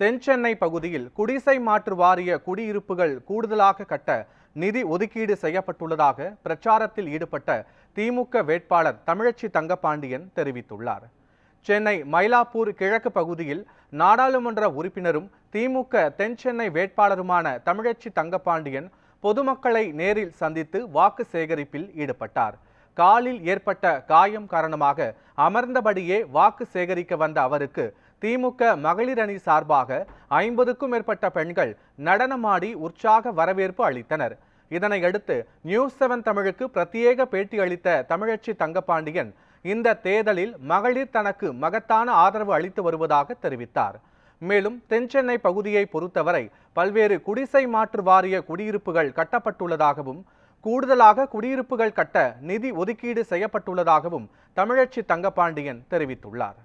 தென்சென்னை பகுதியில் குடிசை மாற்று வாரிய குடியிருப்புகள் கூடுதலாக கட்ட நிதி ஒதுக்கீடு செய்யப்பட்டுள்ளதாக பிரச்சாரத்தில் ஈடுபட்ட திமுக வேட்பாளர் தமிழச்சி தங்கபாண்டியன் தெரிவித்துள்ளார். சென்னை மயிலாப்பூர் கிழக்கு பகுதியில் நாடாளுமன்ற உறுப்பினரும் திமுக தென்சென்னை வேட்பாளருமான தமிழச்சி தங்கபாண்டியன் பொதுமக்களை நேரில் சந்தித்து வாக்கு சேகரிப்பில் ஈடுபட்டார். காலில் ஏற்பட்ட காயம் காரணமாக அமர்ந்தபடியே வாக்கு சேகரிக்க வந்த அவருக்கு திமுக மகளிர் அணி சார்பாக ஐம்பதுக்கும் மேற்பட்ட பெண்கள் நடனமாடி உற்சாக வரவேற்பு அளித்தனர். இதனையடுத்து நியூஸ் செவன் தமிழுக்கு பிரத்யேக பேட்டி அளித்த தமிழச்சி தங்கபாண்டியன் இந்த தேர்தலில் மகளிர் தனக்கு மகத்தான ஆதரவு அளித்து வருவதாக தெரிவித்தார். மேலும் தென்சென்னை பகுதியை பொறுத்தவரை பல்வேறு குடிசை மாற்று வாரிய குடியிருப்புகள் கட்டப்பட்டுள்ளதாகவும் கூடுதலாக குடியிருப்புகள் கட்ட நிதி ஒதுக்கீடு செய்யப்பட்டுள்ளதாகவும் தமிழச்சி தங்கபாண்டியன் தெரிவித்துள்ளார்.